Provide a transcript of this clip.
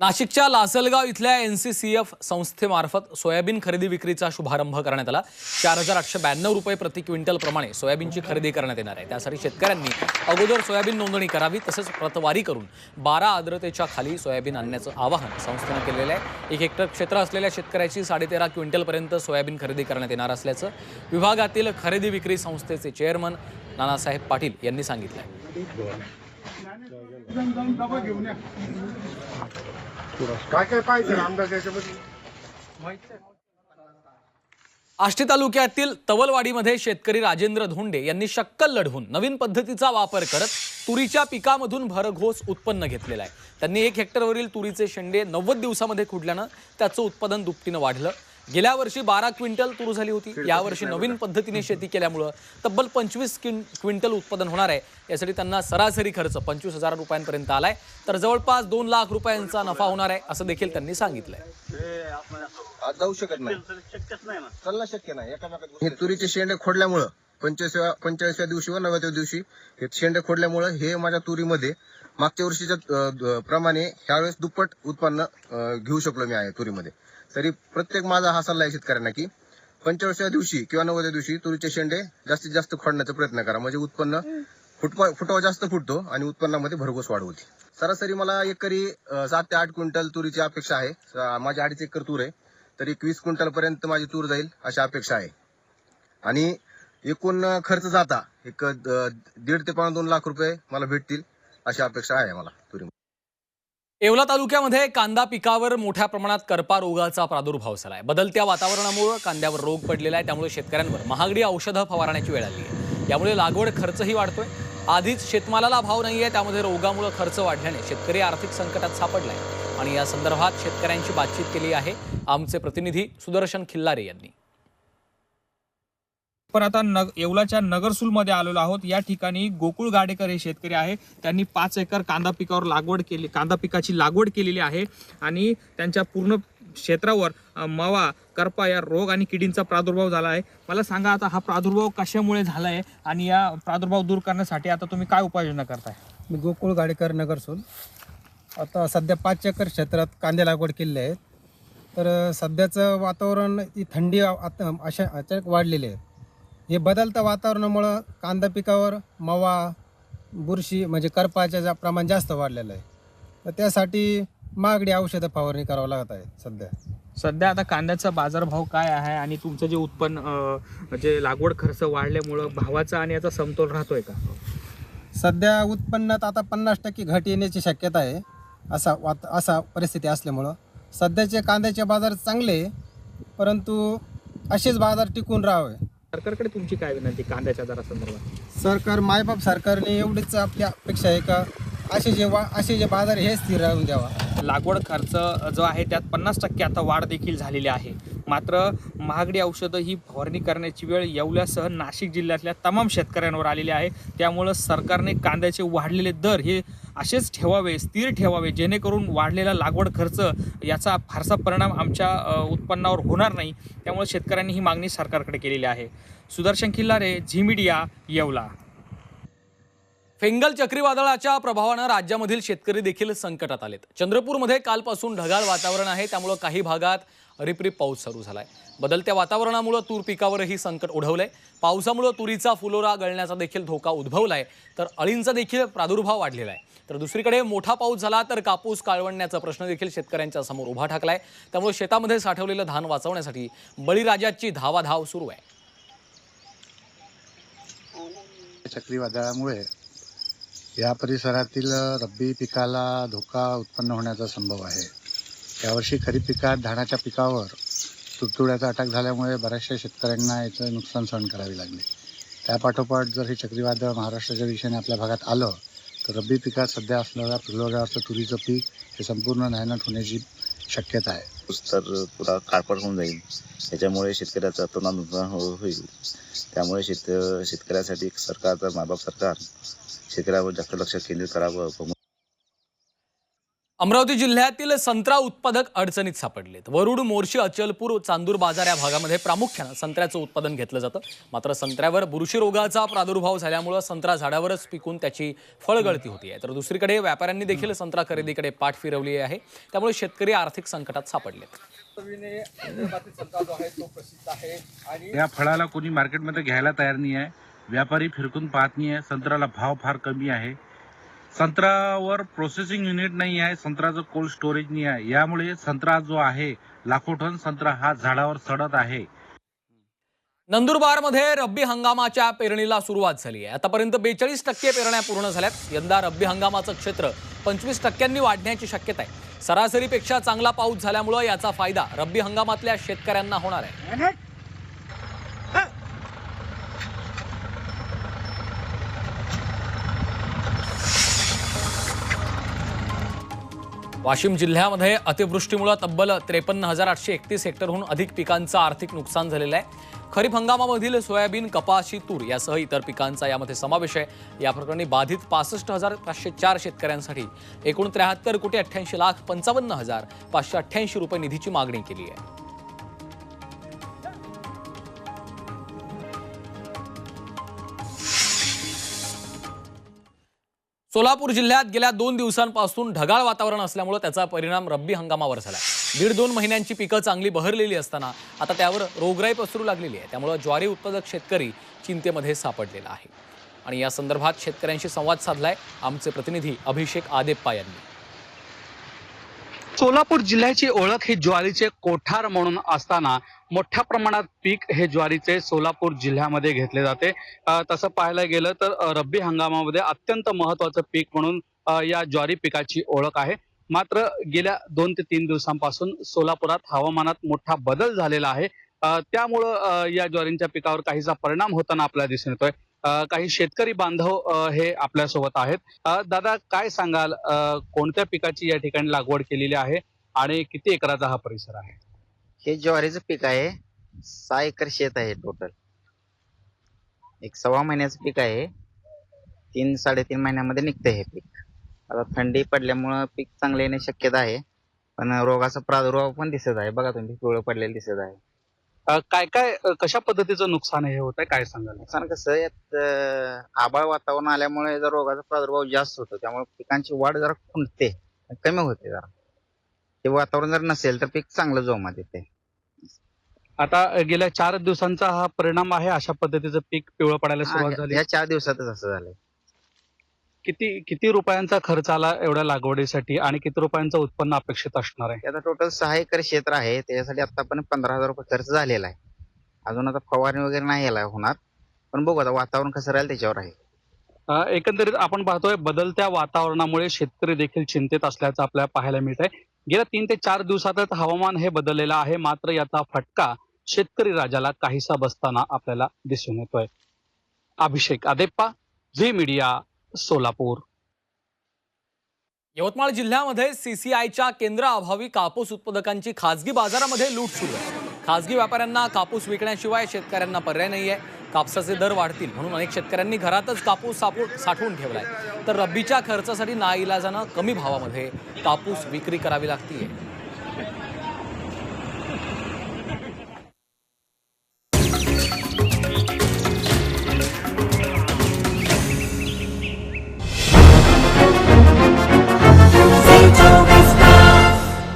नाशिकच्या लासलगाव इथल्या N C C F संस्थेमार्फत सोयाबीन खरेदी विक्रीचा शुभारंभ करण्यात आला. चार हजार आठशे ब्याण्णव रुपये प्रति क्विंटलप्रमाणे सोयाबीनची खरेदी करण्यात येणार आहे. त्यासाठी शेतकऱ्यांनी अगोदर सोयाबीन नोंदणी करावी तसंच प्रतवारी करून बारा आर्द्रतेच्या खाली सोयाबीन आणण्याचं आवाहन संस्थेनं केलेलं आहे. एक हेक्टर क्षेत्र असलेल्या शेतकऱ्याची साडेतेरा क्विंटलपर्यंत सोयाबीन खरेदी करण्यात येणार असल्याचं विभागातील खरेदी विक्री संस्थेचे चेअरमन नानासाहेब पाटील यांनी सांगितलं आहे काय काय पाहिजे आमदार याच्यामध्ये? आष्टी तालुक्यातील तवलवाडीमध्ये शेतकरी राजेंद्र धोंडे यांनी शक्कल लढवून नवीन पद्धतीचा वापर करत तुरीच्या पिकामधून भरघोस उत्पन्न घेतलेलं आहे. त्यांनी एक हेक्टरवरील तुरीचे शेंडे नव्वद दिवसामध्ये खुडल्यानं त्याचं उत्पादन दुपटीनं वाढलं. गेल्या वर्षी बारा क्विंटल तूर झाली होती. यावर्षी नवीन पद्धतीने शेती केल्यामुळं तब्बल पंचवीस क्विं क्विंटल उत्पादन होणार आहे. यासाठी त्यांना सरासरी खर्च पंचवीस हजार रुपयांपर्यंत आलाय. तर जवळपास दोन लाख रुपयांचा नफा होणार आहे असं देखील त्यांनी सांगितलंय. जाऊ शकत नाही. चालणं शक्य नाही. एकामेकात हे तुरीचे शेंडे खोडल्यामुळं पंचवीसव्या पंचेचाळीसव्या दिवशी व नव्वदव्या दिवशी हे शेंडे खोडल्यामुळं हे माझ्या तुरीमध्ये मागच्या वर्षीच्या प्रमाणे ह्यावेळेस दुप्पट उत्पन्न घेऊ शकलो मी आहे तुरीमध्ये. तरी प्रत्येक माझा हा सल्ला आहे शेतकऱ्यांना की पंचेचाळीसव्या दिवशी किंवा नव्वदव्या दिवशी तुरीचे शेंडे जास्तीत जास्त खोडण्याचा प्रयत्न करा. म्हणजे उत्पन्न फुटवा फुटवा जास्त फुटतो आणि उत्पन्नामध्ये भरघोस वाढ होते. सरासरी मला एकरी सात ते आठ क्विंटल तुरीची अपेक्षा आहे. माझ्या माझी अडीच एकर तूर आहे. तर एकवीस क्विंटल पर्यंत माझी तूर जाईल अशी अपेक्षा आहे. आणि एकूण खर्च जाता एक दीड ते पावणे दोन लाख रुपये मला भेटतील अशी अपेक्षा आहे मला तुरी येवला तालुक्यामध्ये कांदा पिकावर मोठ्या प्रमाणात करपा रोगाचा प्रादुर्भाव झालाय. बदलत्या वातावरणामुळे कांद्यावर रोग पडलेला आहे. त्यामुळे शेतकऱ्यांवर महागडी औषधं फवारण्याची वेळ आली आहे. यामुळे लागवड खर्चही वाढतोय. आधीच शेतमालाला भाव नाहीये. त्यामध्ये रोगामुळे खर्च वाढल्याने शेतकरी आर्थिक संकटात सापडलाय. आणि या संदर्भात शेतकऱ्यांशी बातचीत केली आहे आमचे प्रतिनिधी सुदर्शन खिल्लारे यांनी. पण आता नग येवलाच्या नगरसूलमध्ये आलेलो आहोत. या ठिकाणी गोकुळ गाडेकर हे शेतकरी आहे. त्यांनी पाच एकर कांदा पिकावर लागवड केली कांदा पिकाची लागवड केलेली आहे. आणि त्यांच्या पूर्ण क्षेत्रावर मवा मावा करपा या रोग आणि किडींचा प्रादुर्भाव झाला आहे. मला सांगा आता हा प्रादुर्भाव कशामुळे झाला आहे आणि या प्रादुर्भाव दूर करण्यासाठी आता तुम्ही काय उपाययोजना करताय? मी गोकुळ गाडेकर नगरसूल. आता सध्या पाच एकर क्षेत्रात कांदे लागवड केलेले आहे तर सध्याचं वातावरण ही थंडी आता अशा अचानक वाढलेली आहे. हे बदलत्या वातावरणामुळं कांदा पिकावर मवा बुरशी म्हणजे करपाचे जा प्रमाण जास्त वाढलेलं आहे. तर त्यासाठी महागडी औषधं फवारणी करावं लागत आहे सध्या. सध्या आता कांद्याचा बाजारभाव काय आहे आणि तुमचं जे उत्पन्न अ, जे लागवड खर्च वाढल्यामुळं भावाचा आणि याचा समतोल राहतोय का? सध्या उत्पन्नात आता पन्नास टक्के घट येण्याची शक्यता आहे असा वात असा परिस्थिती असल्यामुळं. सध्याचे कांद्याचे बाजार चांगले आहे, परंतु असेच बाजार टिकून राहावे. सरकारकडे तुमची काय विनंती कांद्याच्या दरासंदर्भात? सरकार मायबाप सरकारने एवढीच आपली अपेक्षा आहे का? असे जे वा असे जे बाजार हे स्थिर राहून द्यावा. लागवड खर्च जो आहे त्यात पन्नास टक्के आता वाढ देखील झालेली आहे. मात्र महागडी औषधं ही फवारणी करण्याची वेळ येवल्यासह नाशिक जिल्ह्यातल्या तमाम शेतकऱ्यांवर आलेली आहे. त्यामुळं सरकारने कांद्याचे वाढलेले दर हे असेच ठेवावे स्थिर ठेवावे जेणेकरून वाढलेला लागवड खर्च याचा फारसा परिणाम आमच्या उत्पन्नावर होणार नाही. त्यामुळे शेतकऱ्यांनी ही मागणी सरकारकडे केलेली आहे. Sudarshan Khillare Zee media Yeola. Fengal चक्रीवादळाच्या प्रभावानं राज्यामधील शेतकरी देखील संकटात आलेत. चंद्रपूरमध्ये कालपासून ढगाळ वातावरण आहे. त्यामुळं काही भागात रिपरिप पाऊस सुरू झालाय. बदलत्या वातावरणामुळं तूर पिकावरही संकट ओढवलंय पावसामुळं तुरीचा फुलोरा गळण्याचा देखील धोका उद्भवलाय. तर अळींचा देखील प्रादुर्भाव वाढलेला आहे. तर दुसरीकडे मोठा पाऊस झाला तर कापूस काळवण्याचा प्रश्न देखील शेतकऱ्यांच्या समोर उभा ठाकलाय. त्यामुळे शेतामध्ये साठवलेलं धान वाचवण्यासाठी बळीराजाची धावाधाव सुरू आहे. चक्रीवादळामुळे या परिसरातील रब्बी पिकाला धोका उत्पन्न होण्याचा संभव आहे. यावर्षी खरीप पिकात धानाच्या पिकावर तुडतुड्याचा अटॅक झाल्यामुळे बऱ्याचशा शेतकऱ्यांना याचं नुकसान सहन करावे लागले. त्यापाठोपाठ जर हे चक्रीवादळ महाराष्ट्राच्या दिशेने आपल्या भागात आलं तर रब्बी पिकात सध्या असलेल्या असलं तुरीचं पीक हे संपूर्ण नायनाट होण्याची शक्यता आहे. तर पुरा काळपट होऊन जाईल. त्याच्यामुळे शेतकऱ्याचं अतोनात नुकसान हो होईल. त्यामुळे शेत शेतकऱ्यासाठी सरकारचं मायबाप सरकार शेतकऱ्यावर जास्त लक्ष केंद्रित करावं. अमरावती जिल्ह्यातील संत्रा उत्पादक अडचणीत सापडलेत. वरुड मोर्शी अचलपूर चांदूर बाजार या भागामध्ये प्रामुख्यानं संत्र्याचं उत्पादन घेतलं जातं. मात्र संत्र्यावर बुरशी रोगाचा प्रादुर्भाव झाल्यामुळं संत्रा झाडावरच पिकून त्याची फळगळती होती आहे. तर दुसरीकडे व्यापाऱ्यांनी देखील संत्रा खरेदीकडे पाठ फिरवली आहे. त्यामुळे शेतकरी आर्थिक संकटात सापडलेत. या फळाला कोणी मार्केटमध्ये घ्यायला तयार नाही आहे व्यापारी फिरकून पाहत नाही आहे संत्र्याला भाव फार कमी आहे. संत्र्यावर प्रोसेसिंग युनिट नाही आहे संत्र्याचं कोल्ड स्टोरेज नाही आहे. यामुळे संत्रा जो आहे लाखो टन संत्रा हा झाडावर सडत आहे. नंदुरबारमध्ये रब्बी हंगामाच्या पेरणीला सुरुवात झाली आहे. आतापर्यंत बेचाळीस टक्के पेरण्या पूर्ण झाल्यात. यंदा रब्बी हंगामाचं क्षेत्र पंचवीस टक्क्यांनी वाढण्याची शक्यता आहे. सरासरीपेक्षा चांगला पाऊस झाल्यामुळं याचा फायदा रब्बी हंगामातल्या शेतकऱ्यांना होणार आहे. वाशिम जिल्ह्यामध्ये अतिवृष्टीमुळे तब्बल त्रेपन्न हजार आठशे एकतीस हेक्टरहून अधिक पिकांचं आर्थिक नुकसान झालेलं आहे. खरीप हंगामामधील सोयाबीन कपाशी तूर यासह इतर पिकांचा यामध्ये समावेश आहे. या प्रकरणी बाधित पासष्ट हजार पाचशे चार शेतकऱ्यांसाठी एकूण त्र्याहत्तर कोटी अठ्ठ्याऐंशी लाख पंचावन्न हजार पाचशे अठ्ठ्याऐंशी रुपये निधीची मागणी केली आहे. सोलापूर जिल्ह्यात गेल्या दोन दिवसांपासून ढगाळ वातावरण असल्यामुळे त्याचा परिणाम रब्बी हंगामावर झाला. दीड दोन महिन्यांची पिकं चांगली बहरलेली असताना आता त्यावर रोगराई पसरू लागलेली आहे. त्यामुळे ज्वारी उत्पादक शेतकरी चिंतेमध्ये सापडलेला आहे. आणि या संदर्भात शेतकऱ्यांशी संवाद साधलाय आमचे प्रतिनिधी अभिषेक आदेप्पा यांनी. सोलापूर जिल्ह्याची ओळख ही ज्वारीचे कोठार म्हणून असताना मोठ्या प्रमाणात पीक हे ज्वारीचे सोलापूर जिल्ह्यामध्ये घेतले जाते. तसं पाहायला गेलं तर रब्बी हंगामामध्ये अत्यंत महत्वाचं पीक म्हणून या ज्वारी पिकाची ओळख आहे. मात्र गेल्या दोन ते तीन दिवसांपासून सोलापुरात हवामानात मोठा बदल झालेला आहे. त्यामुळं या ज्वारींच्या पिकावर काहीसा परिणाम होताना आपल्याला दिसून येतोय. काही शेतकरी बांधव हे आपल्यासोबत आहेत. दादा काय सांगाल? कोणत्या पिकाची या ठिकाणी लागवड केलेली आहे? आणि किती एकराचा हा परिसर आहे? हे ज्वारीचं पीक आहे. सहा एकर शेत आहे टोटल एक सव्वा महिन्याचं पीक आहे. तीन साडेतीन महिन्यामध्ये निघतंय हे पीक. आता थंडी पडल्यामुळं पीक चांगलं येण्याची शक्यता आहे. पण रोगाचा प्रादुर्भाव पण दिसत आहे. बघा तुम्ही पिवळं पडलेलं दिसत आहे. अ, काय काय अ, कशा पद्धतीचं नुकसान हे होत आहे काय सांगाल? नुकसान कसं यात अं, आभाळ वातावरण आल्यामुळे जर रोगाचा प्रादुर्भाव जास्त होतो. त्यामुळे पिकांची वाढ जरा खुंटते. कमी होते जरा. ते वातावरण जर नसेल तर पीक चांगलं जोमात येते. आता गेल्या चार दिवसांचा हा परिणाम आहे अशा पद्धतीचं पीक पिवळं पडायला सुरुवात झाली. या चार दिवसातच असं झालंय. किती किती रुपयांचा खर्च आला एवढ्या लागवडीसाठी आणि किती रुपयांचं उत्पन्न अपेक्षित असणार आहे? आता टोटल सहा एकर क्षेत्र आहे त्याच्यासाठी आतापर्यंत पंधरा हजार रुपये खर्च झालेला आहे. अजून आता फवारणी वगैरे नाही याला होणार पण बघू आता वातावरण कसं राहील त्याच्यावर आहे. अ, एकंदरीत आपण पाहतोय बदलत्या वातावरणामुळे शेतकरी देखील चिंतेत असल्याचं आपल्याला पाहायला मिळत आहे गेल्या तीन ते चार दिवसातच हवामान हे बदललेलं आहे. मात्र याचा फटका शेतकरी राजाला काहीसा बसताना आपल्याला दिसून येतोय. Abhishek Adeppa Zee media Solapur. Yavatmal जिल्ह्यामध्ये सीसीआयच्या केंद्राअभावी कापूस उत्पादकांची खासगी बाजारामध्ये लूट सुरू आहे. खासगी व्यापाऱ्यांना कापूस विकण्याशिवाय शेतकऱ्यांना पर्याय नाही आहे कापसाचे दर वाढतील म्हणून अनेक शेतकऱ्यांनी घरातच कापूस सापू साठवून ठेवलाय. तर रब्बीच्या खर्चासाठी नाईलाजानं कमी भावामध्ये कापूस विक्री करावी लागतीये.